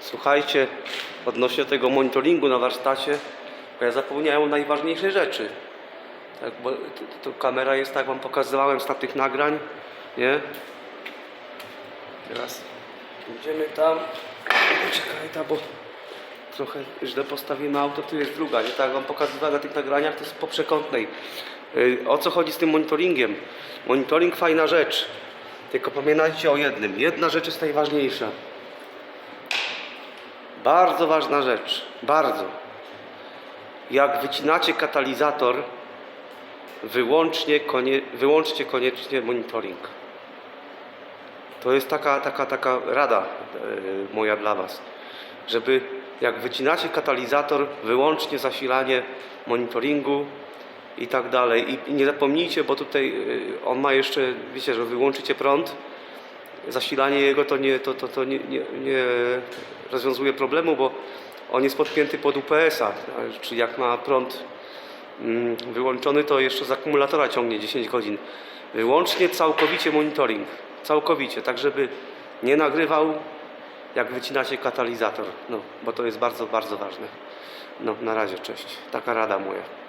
Słuchajcie, odnośnie tego monitoringu na warsztacie, bo ja zapomniałem o najważniejszej rzeczy. Tak, bo to, kamera jest, tak wam pokazywałem z tamtych nagrań, nie? Teraz idziemy tam. Czekaj, ta, bo trochę źle postawimy auto, tu jest druga, nie? Tak jak wam pokazywałem na tych nagraniach, to jest po przekątnej. Yy, O co chodzi z tym monitoringiem? Monitoring fajna rzecz, tylko pamiętajcie o jednym. Jedna rzecz jest najważniejsza. Bardzo ważna rzecz, bardzo. Jak wycinacie katalizator, wyłącznie, konie, wyłączcie koniecznie monitoring. To jest taka, taka, taka rada e, moja dla Was, żeby jak wycinacie katalizator, wyłącznie zasilanie monitoringu i tak dalej. I, i nie zapomnijcie, bo tutaj e, on ma jeszcze, wiecie, że wyłączycie prąd, zasilanie jego to nie, to, to, to nie, nie, nie rozwiązuje problemu, bo on jest podpięty pod UPS-a, czyli jak ma prąd mm, wyłączony, to jeszcze z akumulatora ciągnie 10 godzin. Wyłącznie całkowicie monitoring, całkowicie, tak żeby nie nagrywał jak wycinacie katalizator, no, bo to jest bardzo, bardzo ważne. No, na razie, cześć. Taka rada moja.